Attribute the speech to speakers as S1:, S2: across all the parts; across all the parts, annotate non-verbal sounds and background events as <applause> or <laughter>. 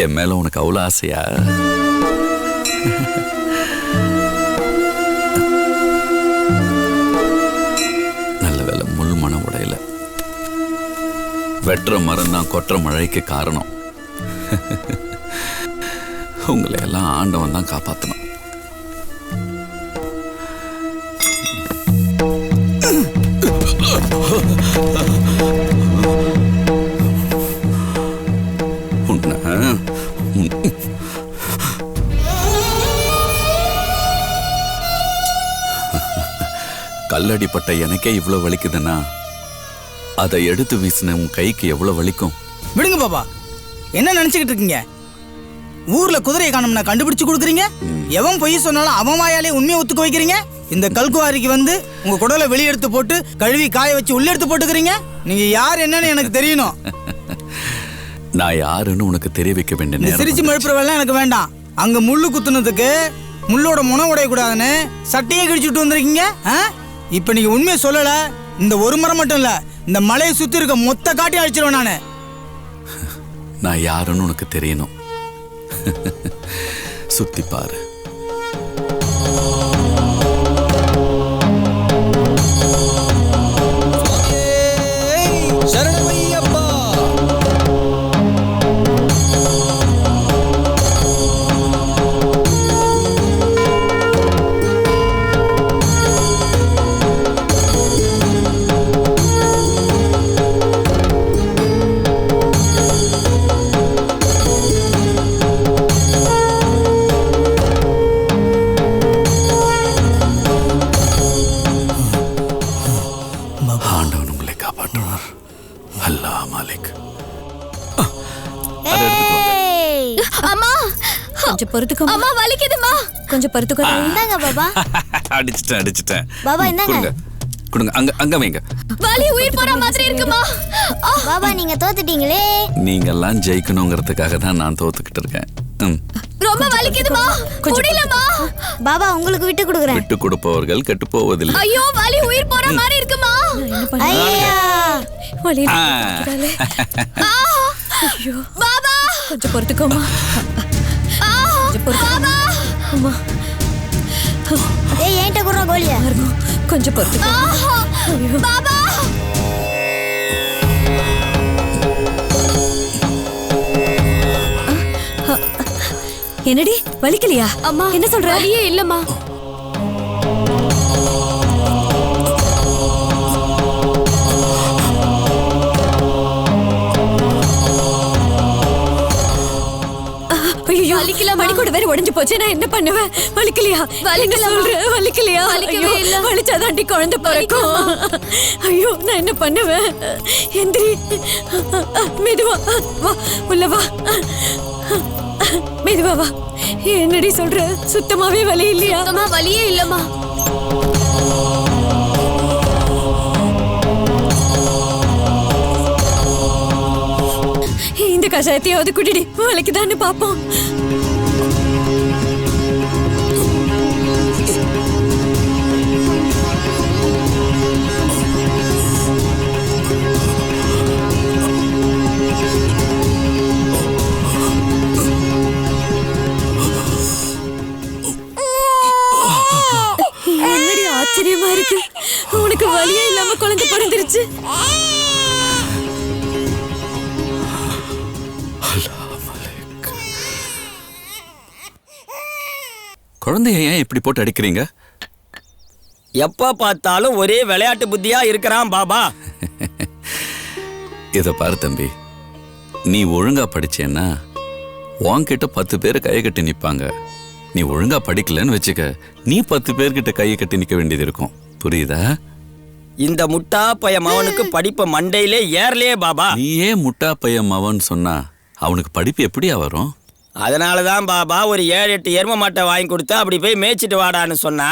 S1: என் மேல உனக்கு அவ்வளோ ஆசையா நல்ல வேலை முள் மன உடையில வெட்டுற மரம் தான் கொட்டுற மழைக்கு காரணம் உங்களை எல்லாம் ஆண்டவன் தான் காப்பாற்றணும் கல்லடிப்பட்ட எனக்கே இவ்வளவு வலிக்குதுன்னா அதை எடுத்து வீசின உன் கைக்கு எவ்வளவு வலிக்கும்?
S2: விடுங்க பாபா என்ன நினைச்சுக்கிட்டு இருக்கீங்க? ஊர்ல குதிரையை காணோம்னா கண்டுபிடிச்சு கொடுக்குறீங்க? எவன் பொய் சொன்னாலும் அவன் வாயாலே உண்மையை ஒத்துக்க வைக்கிறீங்க? இந்த கல்குவாரிக்கு வந்து உங்க குடலை வெளியே எடுத்து போட்டு கழுவி காய வச்சு உள்ள எடுத்து போட்டுக்கிறீங்க? நீங்க யார் என்னன்னு எனக்கு தெரியணும்.
S1: நான் யாருன்னு உனக்கு தெரிய வைக்க வேண்டிய
S2: சிரிச்சு மழுப்புற வேலை எனக்கு வேண்டாம். அங்க முள்ளு குத்துனதுக்கு முள்ளோட முனை உடையக்கூடாதுன்னு சட்டையே கிழிச்சுட்டு வந்திருக்கீங்க? இப்ப நீங்க உண்மையை சொல்லல. இந்த ஒரு மரம் மட்டும் இல்ல இந்த மலையை சுத்தி இருக்க மொத்த காட்டையும் அழிச்சிருவேன் நானு.
S1: நான் யாருன்னு உனக்கு தெரியணும். சுத்தி பாரு. அல்லாஹ் மாலிக்.
S3: அம்மா!
S4: கொஞ்சம் பொறுத்துக்கோ
S3: அம்மா வலிக்குதுமா
S4: கொஞ்சம் பொறுத்துக்கோ
S3: இந்தாங்க பாபா. <laughs>
S1: அடிச்சிட்டேன் அடிச்சிட்டேன்.
S3: பாபா, இந்தாங்க.
S1: கொடுங்க. அங்க அங்க வைங்க.
S3: வலி உயிர் போற மாதிரி இருக்குமா? பாபா நீங்க தோத்துட்டீங்களே.
S1: நீங்கெல்லாம் ஜெயிக்கணுங்கிறதுக்காக தான் நான் தோத்துக்கிட்டு இருக்கேன்.
S3: ரொம்ப வலிக்குதுமா முடியலமா
S5: பாபா உங்களுக்கு விட்டு கொடுக்குறேன்.
S1: விட்டு கொடுப்பவர்கள் கெட்டு போவதில்லை.
S3: ஐயோ வலி உயிர் போற மாதிரி இருக்குமா?
S5: ஐயா. <laughs>
S4: கொஞ்சம் பொறுத்துக்கோமா அம்மா.
S5: ஏய் என்கிட்ட கூட கோலியா?
S4: கொஞ்சம் பொறுத்துக்கோ.
S3: ஆ! பாபா
S4: என்னடி? வலிக்கலையா?
S3: அம்மா
S4: என்ன சொல்ற?
S3: வலியே இல்லம்மா.
S4: ஐயோ
S3: வலிக்கலம்மா.
S4: மணிக்கூட வேற உடைஞ்சு போச்சு நான் என்ன பண்ணுவேன்? வலிக்கலையா? என்ன
S3: வலிக்கலம்மா.
S4: சொல்ற வலிக்கலையா?
S3: வலிக்கவே இல்ல.
S4: வலிச்சாதாண்டி குழந்தை பிறக்கும். ஐயோ நான் என்ன பண்ணுவேன்? எந்திரி. மெதுவா. வா உள்ள வா. மெதுவா வா. என்னடி சொல்ற? சுத்தமாவே வலி இல்லையா?
S3: சுத்தமா வலியே இல்லம்மா.
S4: இந்த கஷாயத்தையாவது குடிடி வலிக்குதான்னு பாப்போம்
S1: இப்படி போட்டு அடிக்கிறீங்க?
S6: எப்ப பார்த்தாலும் ஒரே விளையாட்டு புத்தியா இருக்கிறான் பாபா. <laughs>
S1: இதை பாரு தம்பி. நீ ஒழுங்கா படிச்சேன்னா உன்கிட்ட பத்து பேர் கையை கட்டி நிப்பாங்க. நீ ஒழுங்கா படிக்கலன்னு வச்சுக்க நீ பத்து பேர்கிட்ட கையை கட்டி நிக்க வேண்டியது இருக்கும். புரியுதா?
S6: இந்த முட்டா பைய மவனுக்கு படிப்ப மண்டையிலே ஏறலையே பாபா.
S1: நீயே முட்டா பையன் மவன் சொன்னா அவனுக்கு படிப்பு எப்படியா வரும்?
S6: அதனாலதான் பாபா ஒரு ஏழு எட்டு எரும மாட்டை வாங்கி கொடுத்து அப்படி போய் மேய்ச்சிட்டு வாடான்னு சொன்னா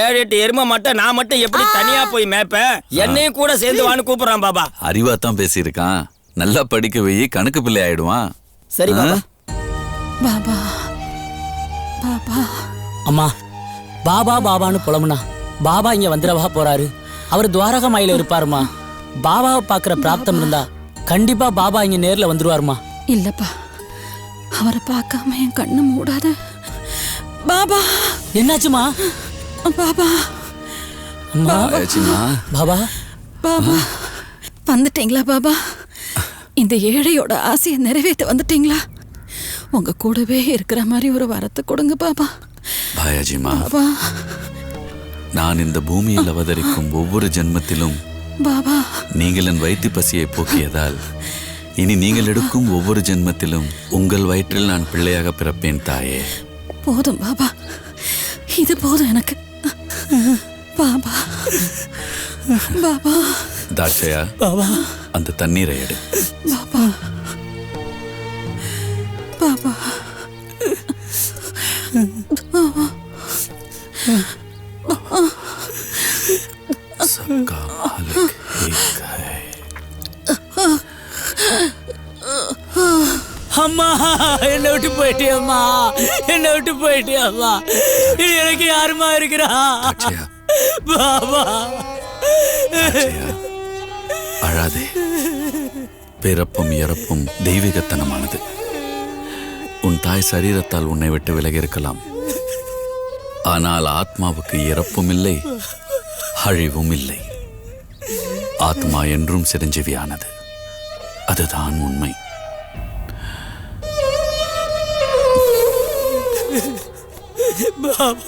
S6: ஏழு எட்டு எரும மாட்டை நான் மட்டும் எப்படி தனியா போய் மேய்ப்பேன்? என்னையும் கூட சேர்ந்து வான்னு கூப்பிடுறான் பாபா.
S1: அறிவா தான் பேசியிருக்கான். நல்லா படிக்க வை கணக்கு பிள்ளை ஆயிடுவான்.
S6: சரி பாபா.
S4: பாபா பாபா.
S2: அம்மா
S7: பாபா பாபான்னு புலம்புனா பாபா இங்க வந்துடவா போறாரு. அவர் துவாரகா மாயில இருப்பாருமா. பாபாவை பார்க்குற பிராப்தம் இருந்தா கண்டிப்பா பாபா இங்க நேர்ல வந்துருவாருமா.
S4: இல்லப்பா. அவரை பார்க்காம என் கண்ணு மூடாத. பாபா.
S7: என்னாச்சுமா?
S4: பாபா.
S7: பாபா.
S4: பாபா. வந்துட்டீங்களா பாபா? இந்த ஏழையோட ஆசையை நிறைவேற்ற வந்துட்டீங்களா? உங்க கூடவே இருக்கிற மாதிரி ஒரு வரத்தை கொடுங்க பாபா.
S1: பாயாஜிமா
S4: பாபா.
S1: நான் இந்த பூமியில் அவதரிக்கும் ஒவ்வொரு ஜென்மத்திலும்
S4: பாபா.
S1: நீங்கள் என் வயிற்று பசியை போக்கியதால் இனி நீங்கள் எடுக்கும் ஒவ்வொரு ஜென்மத்திலும் உங்கள் வயிற்றில் நான் பிள்ளையாக பிறப்பேன் தாயே.
S4: போதும் பாபா. இது போதும் எனக்கு. பாபா. பாபா.
S1: தாட்சயா அந்த தண்ணீரை எடு.
S4: பாபா. பாபா.
S7: விட்டு போயிட்டியம்மா. என்னை விட்டு போயிட்டியம்மா. இனி எனக்கு யாருமா இருக்கிறா? பாபா.
S1: தாட்சயா அழாதே. பிறப்பும் இறப்பும் தெய்வீகத்தனமானது. உன் தாய் சரீரத்தால் உன்னை விட்டு விலகி இருக்கலாம். ஆனால் ஆத்மாவுக்கு இறப்பும் இல்லை அழிவும் இல்லை. ஆத்மா என்றும் சிரஞ்சீவியானது. அதுதான் உண்மை. மாலிக்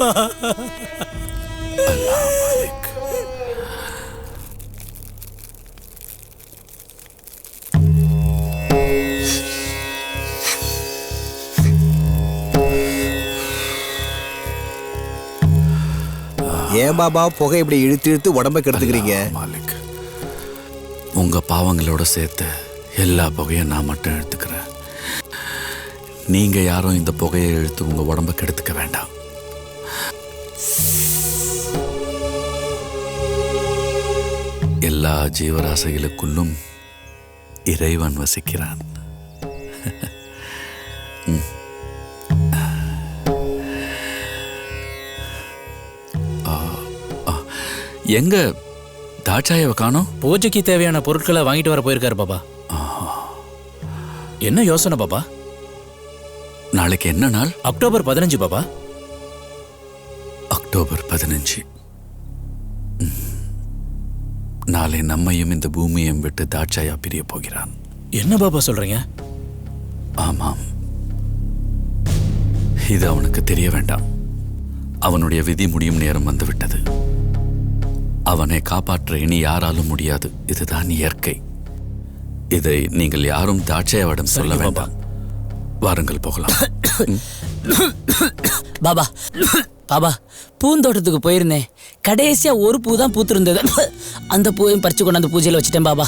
S8: ஏன் பாபா புகை இப்படி இழுத்து இழுத்து உடம்ப கெடுத்துக்கிறீங்க?
S1: மாலிக் உங்க பாவங்களோட சேர்த்து எல்லா புகையும் நான் மட்டும் எடுத்துக்கிறேன். நீங்க யாரும் இந்த புகையை இழுத்து உங்க உடம்ப கெடுத்துக்க வேண்டாம். எல்லா ஜீவராசிகளுக்குள்ளும் இறைவன் வசிக்கிறான். எங்க? தாட்சாயவை காணோம்?
S9: பூஜைக்கு தேவையான பொருட்களை வாங்கிட்டு வர போயிருக்காரு பாபா. என்ன யோசனை பாபா?
S1: நாளைக்கு என்ன நாள்?
S9: அக்டோபர் பதினஞ்சு பாபா.
S1: அக்டோபர் பதினஞ்சு. நாளை நம்மையும் இந்த பூமியையும் விட்டு தாட்சாயா பிரிய போகிறான்.
S9: என்ன பாபா சொல்றீங்க?
S1: ஆமாம். இது அவனுக்கு தெரிய வேண்டாம். அவனுடைய விதி முடியும் நேரம் வந்துவிட்டது. அவனை காப்பாற்ற இனி யாராலும் முடியாது. இதுதான் இயற்கை. இதை நீங்கள் யாரும் தாட்சையாவிடம் சொல்ல. வேண்டாம். வாருங்கள் போகலாம். <coughs>
S7: பாபா. பாபா பூந்தோட்டத்துக்கு போயிருந்தேன் கடைசியா ஒரு பூ தான் பூத்திருந்தது. <laughs> அந்த பூவையும் பறிச்சு கொண்டு அந்த பூஜையில வச்சுட்டேன் பாபா.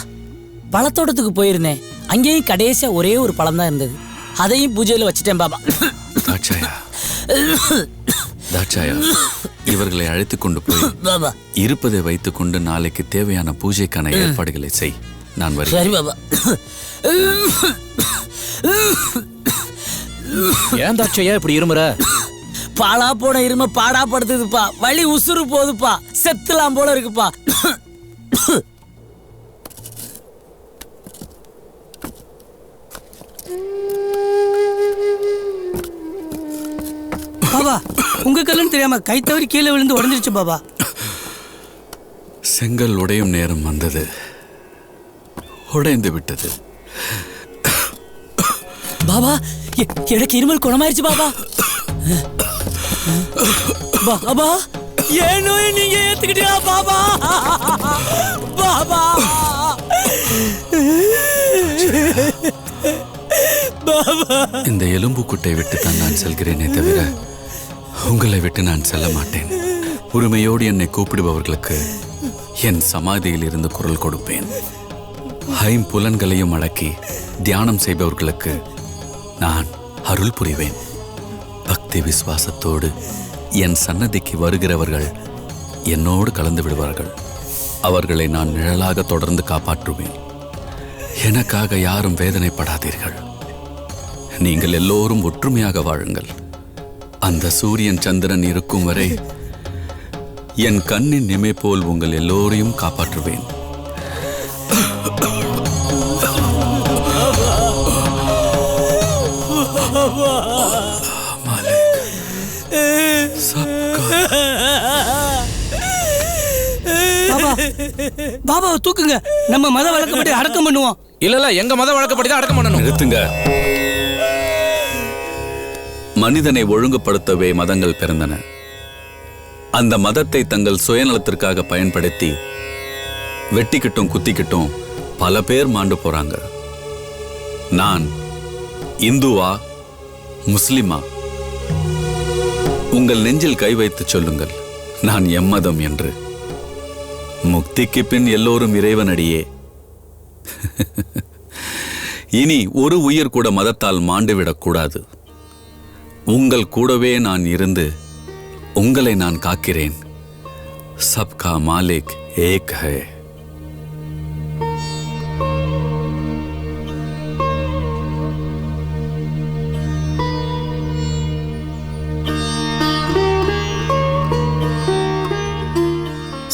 S7: பழத்தோட்டத்துக்கு போயிருந்தேன் அங்கேயும் கடைசியா ஒரே ஒரு பழம் தான் இருந்தது. அதையும் பூஜையில வச்சுட்டேன் பாபா. <laughs>
S1: தாட்சாயா. தாட்சாயா இவர்களை அழைத்துக் கொண்டு போய் <laughs>
S7: பாபா.
S1: இருப்பதை வைத்துக்கொண்டு நாளைக்கு தேவையான பூஜைக்கான ஏற்பாடுகளை செய். நான் வருகிறேன்.
S7: சரி பாபா.
S9: ஏன் தாட்சையா இப்படி இருமுற?
S7: பாலா போன இரும பாடா படுத்துதுப்பா. வலி உசுறு போகுதுப்பா செத்துலாம் போல இருக்குப்பா.
S2: பாபா உங்க கல்லுன்னு தெரியாம கை தவறி கீழே விழுந்து உடஞ்சிருச்சு பாபா.
S1: செங்கல் உடையும் நேரம் வந்தது. உடைந்து விட்டது.
S7: பாபா எனக்கு இருமல் குணமாயிருச்சு பாபா. பாபா என் நோயை நீங்க ஏத்துக்கிட்டீங்களா பாபா? பாபா.
S1: இந்த எலும்பு குட்டை விட்டு தான் நான் செல்கிறேனே தவிர உங்களை விட்டு நான் செல்ல மாட்டேன். உரிமையோடு என்னை கூப்பிடுபவர்களுக்கு என் சமாதியில் இருந்து குரல் கொடுப்பேன். ஐம்புலன்களையும் அடக்கி தியானம் செய்பவர்களுக்கு நான் அருள் புரிவேன். பக்தி விசுவாசத்தோடு என் சன்னதிக்கு வருகிறவர்கள் என்னோடு கலந்து விடுவார்கள். அவர்களை நான் நிழலாக தொடர்ந்து காப்பாற்றுவேன். எனக்காக யாரும் வேதனைப்படாதீர்கள். நீங்கள் எல்லோரும் ஒற்றுமையாக வாழுங்கள். அந்த சூரியன் சந்திரன் இருக்கும் வரை என் கண்ணின் நிமை போல் உங்கள் எல்லோரையும் காப்பாற்றுவேன்.
S6: பாபாவை தூக்குங்க. நம்ம மத வழக்கப்படி அடக்கம் பண்ணுவோம்.
S9: இல்ல இல்ல எங்க மத வழக்கப்படி தான் அடக்கம் பண்ணணும்.
S1: நிறுத்துங்க. மனிதனை ஒழுங்குபடுத்தவே மதங்கள் பிறந்தன. அந்த மதத்தை தங்கள் சுயநலத்திற்காக பயன்படுத்தி வெட்டிக்கிட்டும் குத்திக்கிட்டும் பல பேர் மாண்டு போறாங்க. நான் இந்துவா முஸ்லிமா? உங்கள் நெஞ்சில் கை வைத்து சொல்லுங்கள். நான் எம்மதம் என்று. முக்திக்கு பின் எல்லோரும் இறைவனடியே. இனி ஒரு உயிர் கூட மதத்தால் மாண்டுவிடக்கூடாது. உங்கள் கூடவே நான் இருந்து உங்களை நான் காக்கிறேன். சப்கா மாலிக் ஏக் ஹே.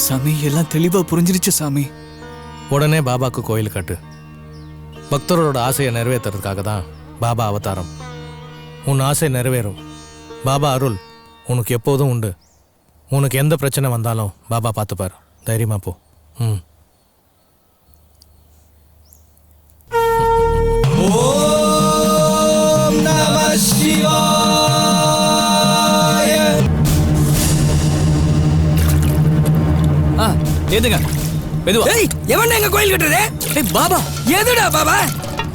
S10: சாமி எல்லாம் தெளிவா புரிஞ்சிருச்சு சாமி.
S11: உடனே பாபாக்கு கோயில் கட்டு. பக்தரோட ஆசையை நிறைவேற்றுறதுக்காக தான் பாபா அவதாரம். உன் ஆசை நிறைவேறும். பாபா அருள் உனக்கு எப்போதும் உண்டு. உனக்கு எந்த பிரச்சனை வந்தாலும் பாபா பார்த்துப்பார். தைரியமா போ. ம்.
S10: ஆ ஏதுங்க மெதுவா.
S6: ஏய் எவன் எங்க கோயில் கட்டுறது?
S10: ஏய் பாபா.
S6: எதுடா பாபா?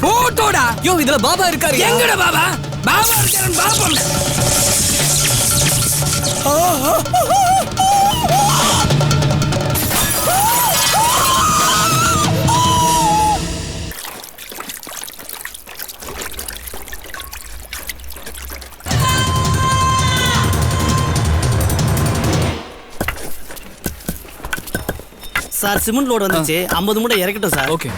S6: போட்டோடா.
S10: யோ இதுல பாபா இருக்காரு.
S6: எங்கடா பாபா? பாபா இருக்காரன் பாப்போம்.
S12: சார் சிமெண்ட் லோடு வந்துச்சு. ஐம்பது மூட்டை இறக்கட்டும் சார்.
S10: ஓகே.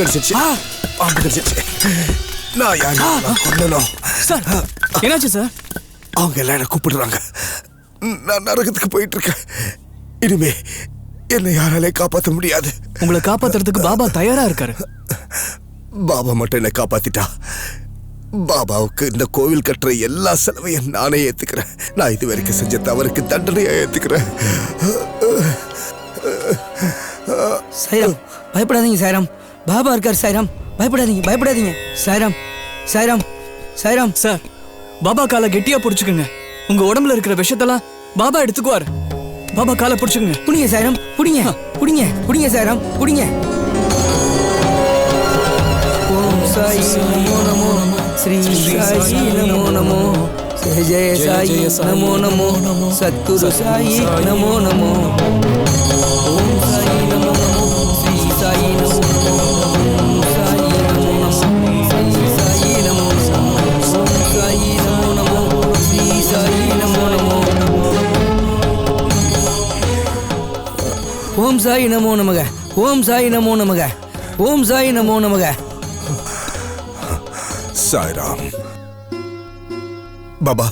S8: கடிச்சிருச்சு பாம்பு கடிச்சிருச்சு நான் நான் கொல்லணும்
S10: சார் என்னாச்சு சார்?
S8: அவங்க எல்லாம் என்ன கூப்பிடுறாங்க. நான் நரகத்துக்கு போயிட்டு இருக்கேன் இனிமே என்னை யாராலே காப்பாற்ற முடியாது.
S10: உங்களை காப்பாத்துறதுக்கு பாபா தயாரா இருக்காரு.
S8: பாபா மட்டும் என்னை காப்பாத்திட்டா. பாபாவுக்கு இந்த கோவில் கட்டுற எல்லா செலவையும் நானே ஏத்துக்கிறேன். நான் இது வரைக்கும் செஞ்ச தவறுக்கு தண்டனையா ஏத்துக்கிறேன்.
S6: சாய்ராம் பயப்படாதீங்க சாய்ராம் பாபா இருக்கார் சாய்ராம். பயப்படாதீங்க பயப்படாதீங்க. சாய்ராம் சாய்ராம் சாய்ராம்.
S10: சார் பாபா காலை கெட்டியா புடிச்சுக்குங்க. உங்க உடம்புல இருக்கிற விஷத்தெல்லாம் பாபா எடுத்துக்குவாரு. பாபா காலை புடிச்சுக்குங்க.
S6: புடிங்க சாய்ராம். புடிங்க புடிங்க புடிங்க சாய்ராம். புடிங்க. ஓம் சாய் நமோ நமோ. ஸ்ரீ சாயி நமோ நமோ. ஜெய ஜெய சாயி நமோ நமோ. சத்குரு சாயி நமோ நமோ. ஓம் சாய் நமோ நமக. ஓம் சாய் நமோ நமக. ஓம் சாய் நமோ நமக.
S8: சாய்ராம். பாபா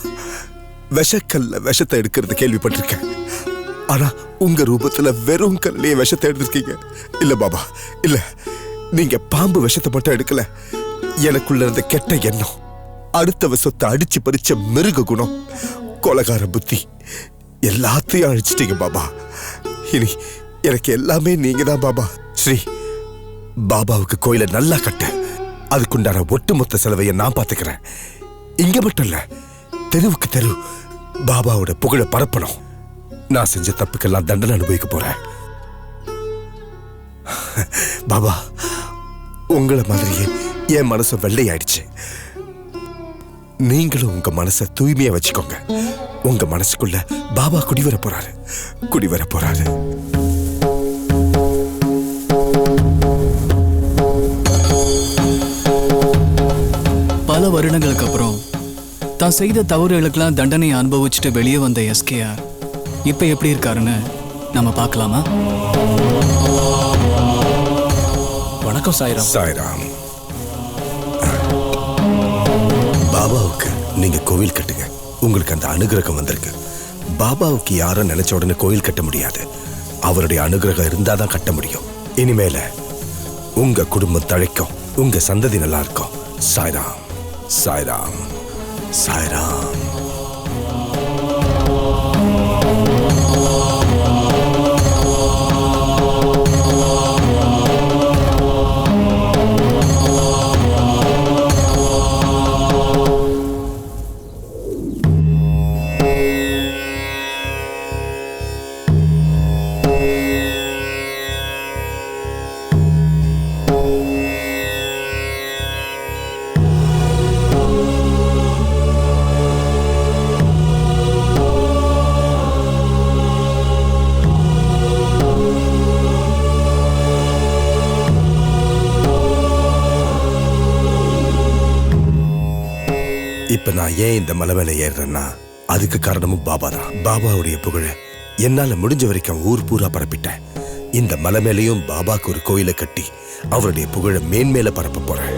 S8: விஷக்கல்ல விஷத்தை எடுக்கிறது கேள்விப்பட்டிருக்கேன். ஆனா உங்க ரூபத்துல வெறும் கல்லையே விஷத்தை எடுத்திருக்கீங்க. இல்ல பாபா இல்ல. நீங்க பாம்பு விஷத்தை மட்டும் எடுக்கல. எனக்குள்ள இருந்த கெட்ட எண்ணம் அடுத்தவ சொத்தை அடிச்சு பறிச்ச மிருக குணம் கொலகார புத்தி எல்லாத்தையும் அழிச்சிட்டீங்க பாபா. இனி எனக்கு எல்லாமே நீங்க தான் பாபா. ஸ்ரீ பாபாவுக்கு கோயிலை நல்லா கட்டு. அதுக்குண்டான ஒட்டுமொத்த செலவையை நான் பார்த்துக்கிறேன். இங்க மட்டும் இல்ல தெருவுக்கு தெரு பாபாவோட புகழ பரப்பணும். நான் செஞ்ச தப்புக்கெல்லாம் தண்டனை அனுபவிக்க போறேன். பாபா உங்களை மாதிரியே என் மனசு வெள்ளையாயிடுச்சு. நீங்களும் உங்க மனசை தூய்மையா வச்சுக்கோங்க. உங்க மனசுக்குள்ள பாபா குடிவர போறாரு. குடிவர போறாரு.
S10: பல வருடங்களுக்கு அப்புறம் தான் செய்த தவறுகளுக்கெல்லாம் தண்டனை அனுபவிச்சுட்டு வெளியே வந்த எஸ்கேஆர் இப்போ எப்படி இருக்காருன்னு நம்ம பார்க்கலாமா?
S9: வணக்கம் சாய்ராம்.
S8: சாய்ராம். பாபாவுக்கு நீங்க கோவில் கட்டுங்க. உங்களுக்கு அந்த அனுகிரகம் வந்திருக்கு. பாபாவுக்கு யாரும் நினைச்ச உடனே கோயில் கட்ட முடியாது. அவருடைய அனுகிரகம் இருந்தாதான் கட்ட முடியும். இனிமேல உங்க குடும்பம் தழைக்கும். உங்க சந்ததி நல்லா இருக்கும். சாய்ராம். சாய்ராம் சாய்ராம் இப்போ நான் ஏன் இந்த மலை மேல ஏறுறேன்னா அதுக்கு காரணமும் பாபா தான். பாபாவுடைய புகழை என்னால முடிஞ்ச வரைக்கும் ஊர் பூரா பரப்பிட்டேன். இந்த மலை மேலேயும் பாபாக்கு ஒரு கோயிலை கட்டி அவருடைய புகழ மேன்மேல பரப்ப போறேன்.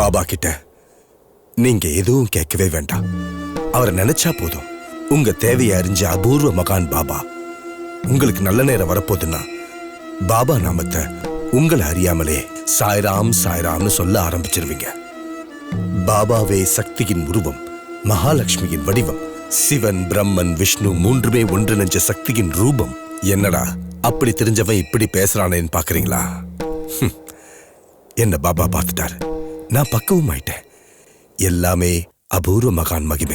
S8: பாபா கிட்ட நீங்க எதுவும் கேட்கவே வேண்டாம். அவரை நினைச்சா போதும். உங்க தேவையை அறிஞ்ச அபூர்வ மகான் பாபா. உங்களுக்கு நல்ல நேரம் வரப்போதுன்னா பாபா நாமத்தை உங்களை அறியாமலே சாய்ராம் சாய்ராம்னு சொல்ல ஆரம்பிச்சிருவீங்க. பாபாவே சக்தியின் உருவம் மகாலட்சுமியின் வடிவம் சிவன் பிரம்மன் விஷ்ணு மூன்றுமே ஒன்றிணைஞ்ச சக்தியின் ரூபம். என்னடா அப்படி தெரிஞ்சவன் இப்படி பேசுறானேன்னு பாக்குறீங்களா? என்ன பாபா பார்த்துட்டாரு. நான் பக்கவும் ஆயிட்டேன் எல்லாமே அபூர்வ மகான் மகிமை.